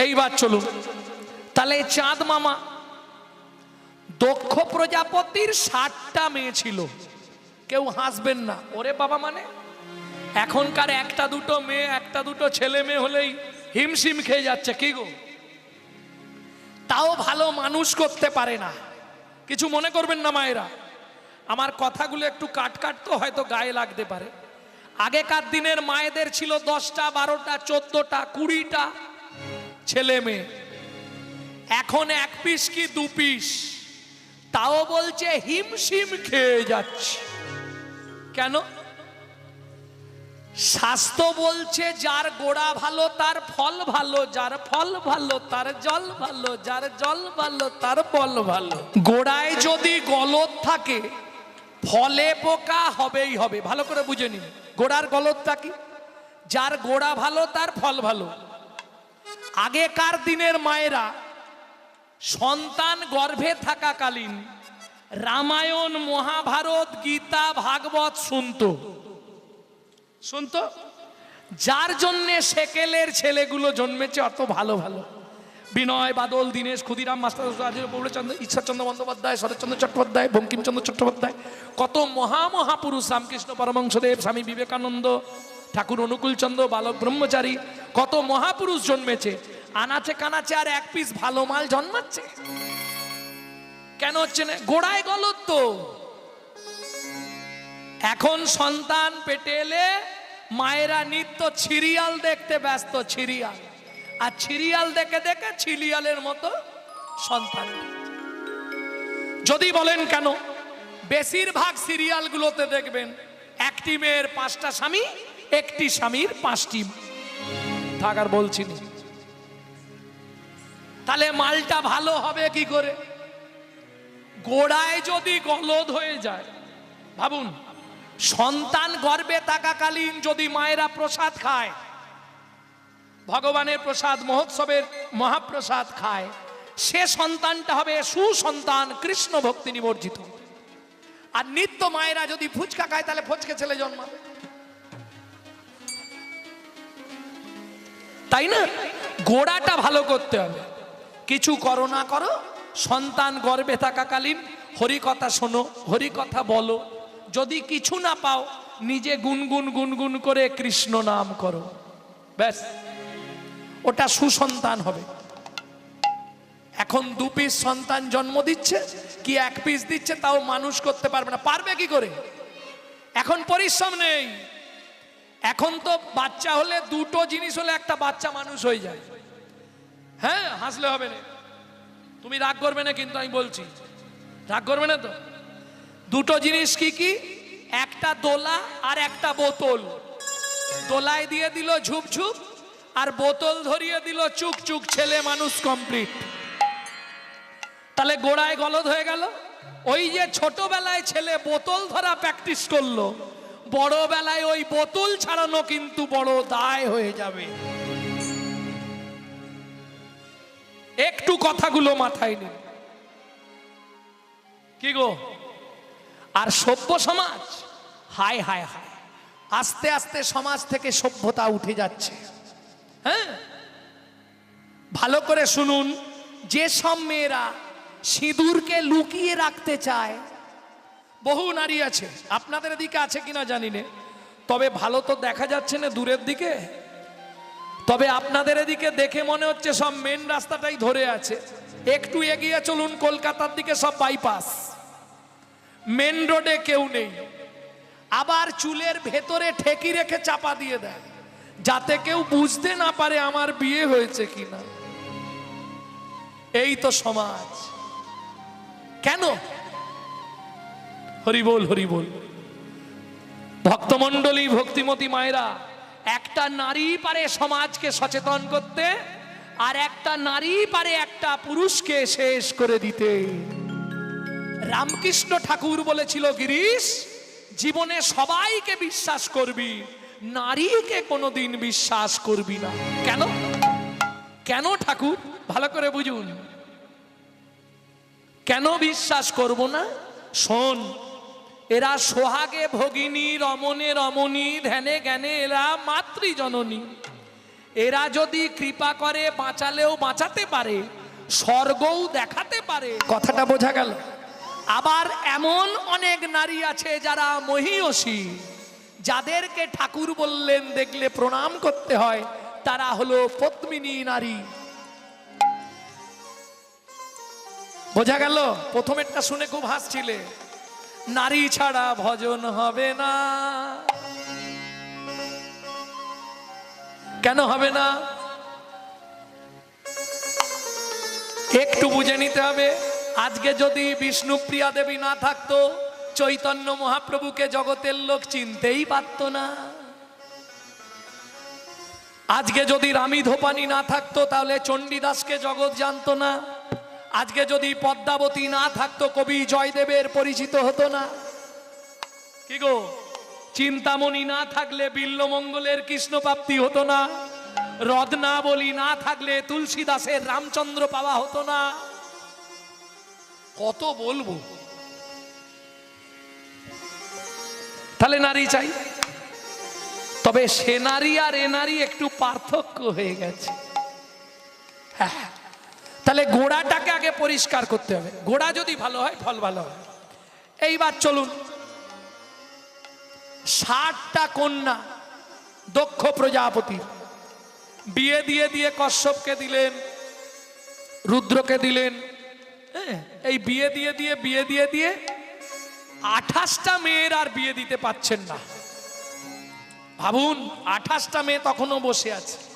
এইবার চলুন। তাহলে চাঁদ মামা দক্ষ প্রজাপতির ষাটটা মেয়ে ছিল। কেউ হাসবেন না। ওরে বাবা মানে? এখনকার একটা দুটো মেয়ে, একটা দুটো ছেলে মেয়ে হলেই হিমশিম খেয়ে যাচ্ছে। কি গো? তাও ভালো মানুষ করতে পারে না। কিছু মনে করবেন না মায়েরা? আমার কথাগুলো একটু কাট কাট তো হয়তো গায়ে লাগতে পারে। আগেকার দিনের মায়েদের ছিল দশটা, বারোটা, চোদ্দটা, কুড়িটা ছেলে মেয়ে। এখন এক পিস কি দু পিস? তাও বলছে হিমশিম খেয়ে যাচ্ছে। কেন? স্বাস্থ্য বলছে যার গোড়া ভালো, তার ফল ভালো, যার ফল ভালো, তার জল ভালো, যার জল ভালো, তার ফল ভালো। গোড়ায় যদি গলত থাকে, ফলে পোকা হবেই হবে। ভালো করে বুঝে নিন। গোড়ার গলতটা কি? যার গোড়া ভালো, তার ফল ভালো। আগেকার দিনের মায়েরা সন্তান গর্ভে থাকাকালীন রামায়ণ, মহাভারত, গীতা, ভাগবত শুনতো। শুনতো? যার জন্যে সেকেলের ছেলেগুলো জন্মেছে অত ভালো ভালো। বিনয়, বাদল, দীনেশ, ক্ষুদিরাম, মাস্টার পৌরচন্দ্র ঈশ্বরচন্দ্র বন্দ্যোপাধ্যায়, শরৎচন্দ্র চট্টোপাধ্যায়, বঙ্কিমচন্দ্র চট্টোপাধ্যায়। কত মহা মহাপুরুষ রামকৃষ্ণ পরমংশদেব স্বামী বিবেকানন্দ, ঠাকুর অনুকূলচন্দ্র, বালক ব্রহ্মচারী, কত মহাপুরুষ জন্মেছে। আনাচে কানাচে আর এক পিস ভালো মাল জন্মাচ্ছে। কেন হচ্ছে না? গোড়ায় গলত তো। এখন সন্তান পেটে এলে মায়েরা নিত্য সিরিয়াল দেখতে ব্যস্ত, ছিরিয়াল। আর ছিরিয়াল দেখে দেখে সিরিয়ালের মতো সন্তান যদি বলেন কেন? বেশিরভাগ সিরিয়ালগুলোতে দেখবেন, একটি মেয়ের পাঁচটা স্বামী, একটি স্বামীর পাঁচটি থাকার বলছি না। তাহলে মালটা ভালো হবে কি করে? গোড়ায় যদি গলদ হয়ে যায়, ভাবুন, সন্তান গর্ভে থাকাকালীন যদি মায়েরা প্রসাদ খায়, ভগবানের প্রসাদ, মহোৎসবের মহাপ্রসাদ খায়, সে সন্তানটা হবে সুসন্তান, কৃষ্ণ ভক্তি নিবর্জিত আর নিত্য মায়েরা যদি ফুচকা খায়, তাহলে ফুচকে ছেলে জন্মাবে। তাই না? গোড়াটা ভালো করতে হবে। কিছু করো না করো। সন্তান গর্ভে থাকাকালীন হরিকথা শোনো হরিকথা বলো। যদি কিছু না পাও, নিজে গুনগুন গুনগুন করে কৃষ্ণ নাম করো। ব্যাস। ওটা সুসন্তান হবে। এখন দু পিস সন্তান জন্ম দিচ্ছে, কি এক পিস দিচ্ছে তাও মানুষ করতে পারবে না। পারবে কি করে? এখন পরিশ্রম নেই। এখন তো বাচ্চা হলে দুটো জিনিস হলে একটা বাচ্চা মানুষ হয়ে যায়। হাসলে হবে না। তুমি রাগ করবে না, কিন্তু আমি বলছি। রাগ করবে না তো? দুটো জিনিস কি কি? একটা দোলা আর একটা বোতল। দোলায় দিয়ে দিল ঝুপ ঝুপ, আর বোতল ধরিয়ে দিল চুক চুক ছেলে মানুষ কমপ্লিট তাহলে গোড়ায় গলদ হয়ে গেল। ওই যে ছোটবেলায় ছেলে বোতল ধরা প্র্যাকটিস করল, বড়বেলায় ওই বোতল ছাড়ানো কিন্তু বড় দায় হয়ে যাবে। একটু কথাগুলো মাথায় নিন। কি গো? আর সভ্য সমাজ? হায় হায় হায়। আস্তে আস্তে সমাজ থেকে সভ্যতা উঠে যাচ্ছে। হ্যাঁ? ভালো করে শুনুন, যে সব মেয়েরা সিঁদুরকে লুকিয়ে রাখতে চায়, বহু নারী আছে। আপনাদের দিকে আছে কিনা জানি না। তবে ভালো তো দেখা যাচ্ছে না দূরের দিকে। তবে আপনাদের এদিকে দেখে মনে হচ্ছে সব মেন রাস্তাটাই ধরে আছে। একটু এগিয়ে চলুন, কলকাতার দিকে সব বাইপাস মেন রোডে কেউ নেই। আবার চুলের ভেতরে ঠেকি রেখে চাপা দিয়ে দেয়। যাতে কেউ বুঝতে না পারে আমার বিয়ে হয়েছে কিনা। এই তো সমাজ। কেন? হরি বল হরি বল ভক্তমণ্ডলী, ভক্তিমতী মায়েরা একটা নারী পারে সমাজকে সচেতন করতে, আর একটা নারী পারে একটা পুরুষকে শেষ করে দিতে। রামকৃষ্ণ ঠাকুর বলেছিল, গিরিশ, জীবনে সবাইকে বিশ্বাস করবি, নারীকে কোনোদিন বিশ্বাস করবি না। কেন? কেন ঠাকুর? ভালো করে বুঝুন। কেন বিশ্বাস করব না? শোন এরা সোহাগে ভগিনী রমণে রমণী ধ্যানে জ্ঞানে এরা মাতৃজননী। এরা যদি কৃপা করে বাঁচালেও বাঁচাতে পারে স্বর্গও দেখাতে পারে। কথাটা বোঝা গেল। আবার এমন অনেক নারী আছে যারা মহিয়সী যাদেরকে ঠাকুর বললেন দেখলে প্রণাম করতে হয় তারা হলো পদ্মিনী নারী। বোঝা গেল? প্রথমেরটা শুনে খুব হাসছিলে। নারী ছাড়া ভজন হবে না। কেন হবে না? একটু বুঝে নিতে হবে, আজকে যদি বিষ্ণুপ্রিয়া দেবী না থাকতো, চৈতন্য মহাপ্রভুকে জগতের লোক চিনতেই পারত না। আজকে যদি রামী ধোপানি না থাকতো, তাহলে চণ্ডীদাসকে জগৎ জানতো না। আজকে যদি পদ্মাবতী না থাকতো, কবি জয়দেবের পরিচিত হতো না। কি গো? চিন্তামণি না থাকলে বিল্লমঙ্গলের কৃষ্ণ প্রাপ্তি হতো না। রত্নাবলী না থাকলে তুলসী দাসের রামচন্দ্র পাওয়া হতো না। কত বলব? তাহলে নারী চাই। তবে সে নারী আর এ নারী একটু পার্থক্য হয়ে গেছে। হ্যাঁ। তাহলে গোড়াটাকে আগে পরিষ্কার করতে হবে। গোড়া যদি ভালো হয় ফল ভালো হয়। এইবার চলুন। ষাটটা কন্যা দক্ষ প্রজাপতি। বিয়ে দিয়ে দিয়ে কশ্যপকে দিলেন রুদ্রকে দিলেন। হ্যাঁ, এই বিয়ে দিয়ে দিয়ে বিয়ে দিয়ে দিয়ে আঠাশটা মেয়ের আর বিয়ে দিতে পাচ্ছেন না। ভাবুন আঠাশটা মেয়ে তখনও বসে আছে।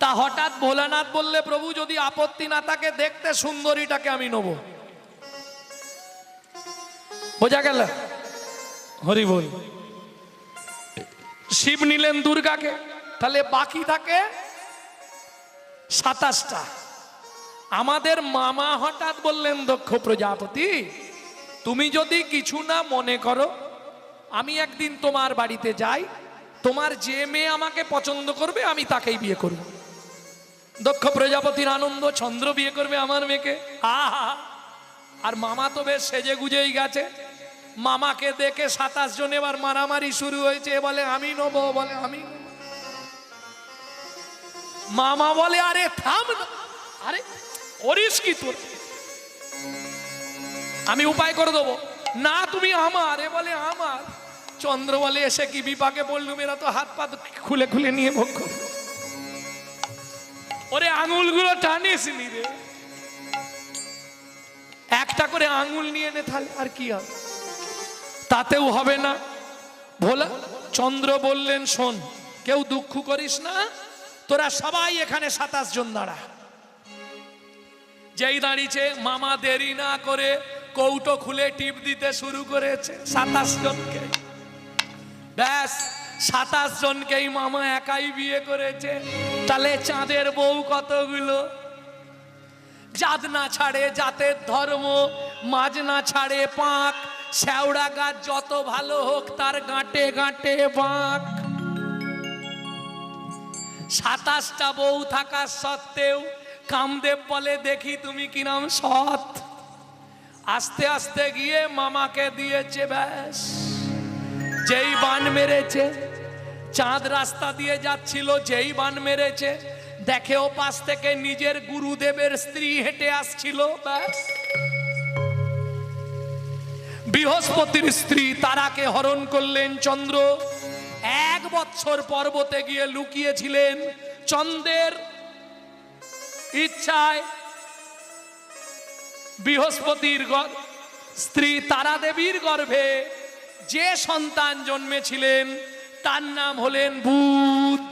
তা হঠাৎ ভোলানাথ বললে প্রভু যদি আপত্তি না থাকে দেখতে সুন্দরীটাকে আমি নেব। বোঝা গেল? হরি বল। শিব নিলেন দুর্গাকে তাহলে বাকি থাকে সাতাশটা। আমাদের মামা হঠাৎ বললেন দক্ষ প্রজাপতি তুমি যদি কিছু না মনে করো আমি একদিন তোমার বাড়িতে যাই তোমার যে মেয়ে আমাকে পছন্দ করবে আমি তাকেই বিয়ে করব। দক্ষ প্রজাপতির আনন্দ, চন্দ্র বিয়ে করবে আমার মেয়েকে। আহা! আর মামা তো বেশ সেজে গুজেই গেছে। মামাকে দেখে সাতাশ জন এবার মারামারি শুরু হয়েছে। বলে, আমি নেব বলে, আমি মামা বলে, আরে থাম আরে করিস কি তোর? আমি উপায় করে দেবো। না, তুমি আমার। এ বলে, আমার। চন্দ্র বলে, এসে কি বিপাকে বললুম এরা তো হাত পা খুলে খুলে নিয়ে ভোগ করল। ওরে আঙুলগুলো টানিস নি রে। একটা করে আঙুল নিয়ে নে তাহলে আর কি হবে? তাতেও হবে না। ভোলা, চন্দ্র বললেন, শোন, কেউ দুঃখ করিস না, তোরা সবাই এখানে সাতাশ জন দাঁড়া। যেই দাঁড়িয়েছে, মামা দেরি না করে কৌটো খুলে টিপ দিতে শুরু করেছে সাতাশ জনকে। ব্যাস সাতাশ জনকেই মামা একাই বিয়ে করেছে। তাহলে চাঁদের বউ কতগুলো? জাত না ছাড়ে জাতের ধর্ম, মাঝ না ছাড়ে পাক। শ্যাওড়া গাছ যত ভালো হোক, তার গাঁটে গাঁটে বাঁক। সাতাশটা বউ থাকার সত্ত্বেও কামদেব বলে, দেখি তুমি কি নাম সৎ? আস্তে আস্তে গিয়ে মামাকে দিয়েছে, ব্যাস। যেই বান মেরেছে চাঁদ রাস্তা দিয়ে যাচ্ছিল, যেই বান মেরেছে। দেখে ও পাশ থেকে নিজের গুরুদেবের স্ত্রী হেঁটে আসছিল, ব্যাস। বৃহস্পতির স্ত্রী তারাকে হরণ করলেন, চন্দ্র। এক বছর পর্বতে গিয়ে লুকিয়েছিলেন, চন্দ্রের ইচ্ছায়। বৃহস্পতির স্ত্রী তারা দেবীর গর্ভে যে সন্তান জন্মেছিলেন তার নাম হলেন বুধ।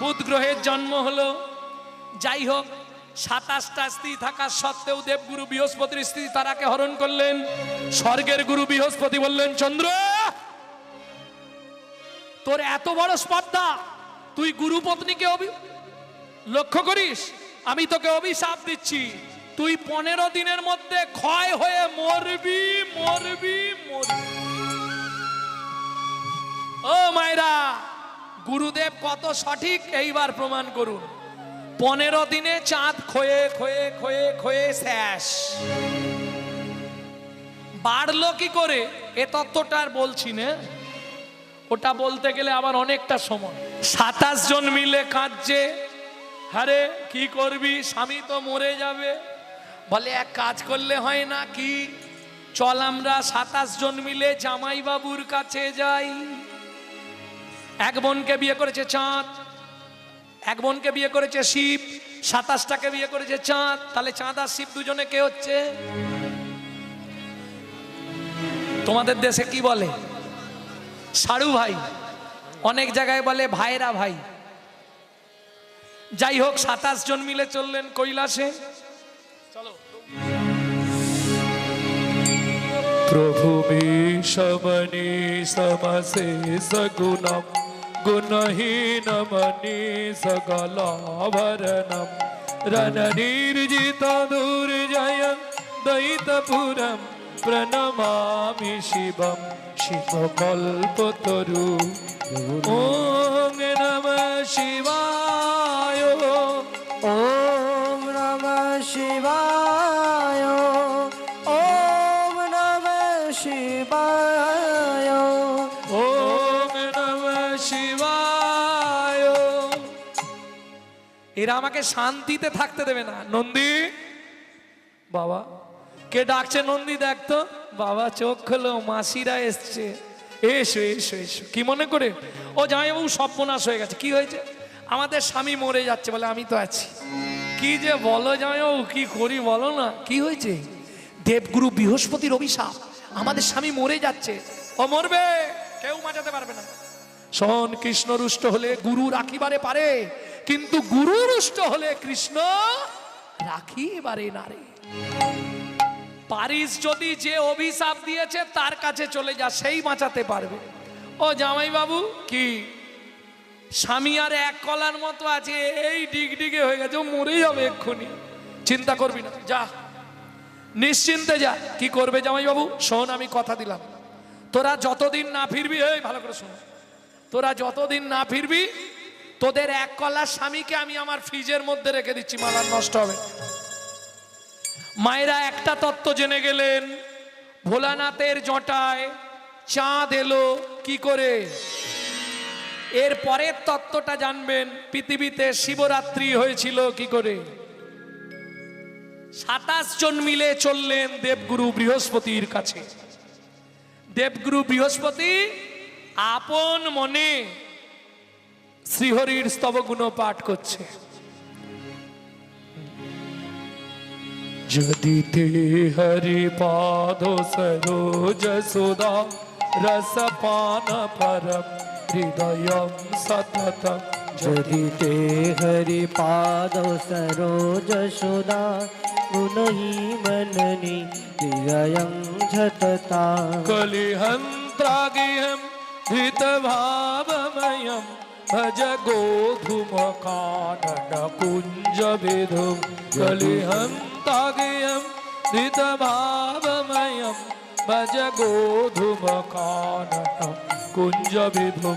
বুধ গ্রহের জন্ম হলো, যাই হোক, সাতাশটা স্ত্রী থাকা সত্ত্বেও দেবগুরু বৃহস্পতির স্ত্রী তারাকে হরণ করলেন। স্বর্গের গুরু বৃহস্পতি বললেন, চন্দ্র, তোর এত বড় স্পর্ধা, তুই গুরু পত্নীকে লক্ষ্য করিস, আমি তোকে অভিশাপ দিচ্ছি। তুই পনেরো দিনের মধ্যে ক্ষয় হয়ে মরবি মরবি মরবি। ও মায়েরা, গুরুদেব কত সঠিক, এইবার প্রমাণ করুন। পনেরো দিনে চাঁদ খয়ে খয়ে খয়ে খয়ে শেষ। বাড়লো কি করে? এ তত্ত্বটা আর বলছি না। ওটা বলতে গেলে আবার অনেকটা সময়। সাতাশ জন মিলে কাঁদছে। আরে, কি করবি? স্বামী তো মরে যাবে। বলে, এক কাজ করলে হয় না কি? চল আমরা সাতাশ জন মিলে জামাই বাবুর কাছে যাই। এক বোনকে বিয়ে করেছে চাঁদ। এক বোনকে বিয়ে করেছে শিব। সাতাশটাকে বিয়ে করেছে চাঁদ। তাহলে চাঁদ আর শিব দুজনে কে হচ্ছে? তোমাদের দেশে কি বলে? সারু ভাই। অনেক জায়গায় বলে ভাইরা ভাই। যাই হোক, সাতাশ জন মিলে চললেন কৈলাসে। প্রভু সবনি সমসে সগুণম। सगुणं गुणहीनमने सकलाभरणं रणनिर्जितदुर्जयं दयितपुरं प्रणमामि शिवं। शिवकल्पतरु। ॐ नमः शिवाय। ॐ नमः शिवाय। শিবায়। এরা আমাকে শান্তিতে থাকতে দেবে না। নন্দী, বাবা, কে ডাকছে নন্দী দেখতো বাবা, চোখ খেলো, মাসিরা এসছে। এসো এসো এসো। কি মনে করে? ও জামাইবাবু সর্বনাশ হয়ে গেছে। কি হয়েছে? আমাদের স্বামী মরে যাচ্ছে বলে আমি তো আছি। কি যে বলো জামাইবাবু, কি করি বলো না। কি হয়েছে? দেবগুরু বৃহস্পতির অভিশাপ। আমাদের স্বামী মরে যাচ্ছে। ও মরবে, কেউ বাঁচাতে পারবে না। শোন, কৃষ্ণ রুষ্ট হলে গুরু রাখিবারে পারে, কিন্তু গুরু রুষ্ট হলে কৃষ্ণ রাখিবারে না রে। পারিস যদি যে অভিশাপ দিয়েছে, তার কাছে চলে যা, সেই বাঁচাতে পারবে। ও জামাই বাবু কি? স্বামী আর এক কলার মতো আছে, এই ডিগডিগে হয়ে গেছে, ও মরে যাবে এক্ষুনি। চিন্তা করবি না, যা। নিশ্চিন্তে যা। কি করবে জামাই বাবু শোন, আমি কথা দিলাম। তোরা যতদিন না ফিরবি, এই ভালো করে শোন। তোরা যতদিন না ফিরবি, তোদের এক কলার স্বামীকে আমি আমার ফ্রিজের মধ্যে রেখে দিচ্ছি মালার নষ্ট হবে। মায়েরা একটা তত্ত্ব জেনে গেলেন, ভোলানাথের জটায় চাঁদ এলো কি করে? এর পরের তত্ত্বটা জানবেন, পৃথিবীতে শিবরাত্রি হয়েছিল কি করে? সাতাশ জন মিলে চললেন দেবগুরু বৃহস্পতির কাছে। দেবগুরু বৃহস্পতি আপন মনে শ্রীহরির স্তবগুণ পাঠ করছে যদি তে হরি পাদ সরোজ সুদা রসপান পরম হৃদয় সততম যদি ते हरिपाद सरोज सुदा गुणहि मननि हृदयं झतता कलिहन्त्रागिहं स्थित हितभावमयं भज गोधुमकाननकुञ्जविधुं कलिहं तागेयं हितभावमयं भज गोधुम कानन कुंज विधु।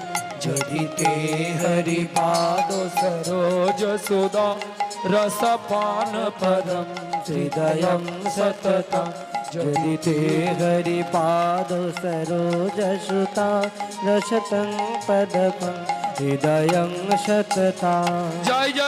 यदि ते हरिपादो सरोजसुधा रसपानपदं हृदय सतत যদি ते हरिपाद सरोज सुता रशतं पदकं हृदयं शतता जय जय